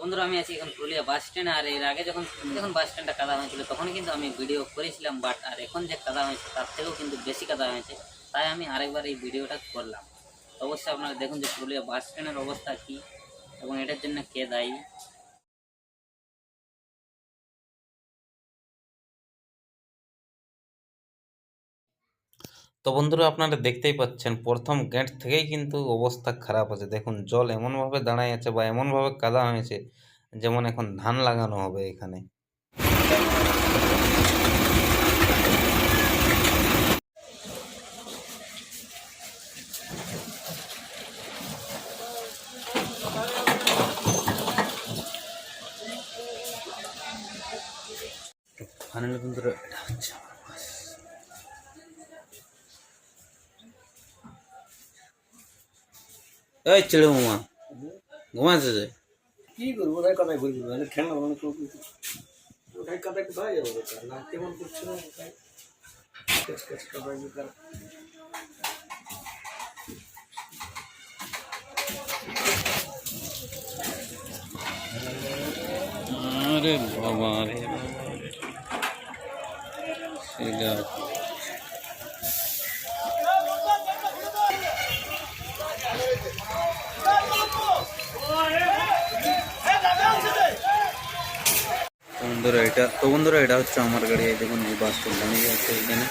বন্ধুরা, আমি আছি এখন পুরুলিয়া বাস স্ট্যান্ড আর এর আগে যখন যখন বাস স্ট্যান্ডটা কাদা হয়েছিল, তখন কিন্তু আমি ভিডিও করেছিলাম বাট আর এখন যে কাদা হয়েছে, তার থেকেও কিন্তু বেশি কাদা হয়েছে, তাই আমি আরেকবার এই ভিডিওটা করলাম। অবশ্যই আপনারা দেখুন যে পুরুলিয়া বাস স্ট্যান্ডের অবস্থা কী, এবং এটার জন্য কে দায়ী। তো বন্ধুরা আপনারা দেখতেই পাচ্ছেন, প্রথম গেট থেকেই কিন্তু অবস্থা খারাপ আছে। দেখুন, জল এমনভাবে দাঁড়ায় আছে বা এমনভাবে কাদা হয়েছে যেমন এখন ধান লাগানো হবে এখানে। ফাইনালি বন্ধুরা এটা হচ্ছে এই ছেলে মামা ঘুমাচ্ছে যে কি করবো ওটাই কথাই বলবি মানে খেলা মানে কেউ কিছু ওটাই কথা কোথায় যাবো বেকার না কেমন করছিল ওটাই কেস কেস কথা বন্ধুরা, এটা তো বন্ধুরা, এটা হচ্ছে আমার গাড়ি। দেখুন, এই বাসটা দাঁড়িয়ে আছে এখানে।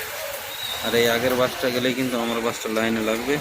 আর এই আগের বাসটা গেলেই কিন্তু আমার বাসটা লাইনে লাগবে।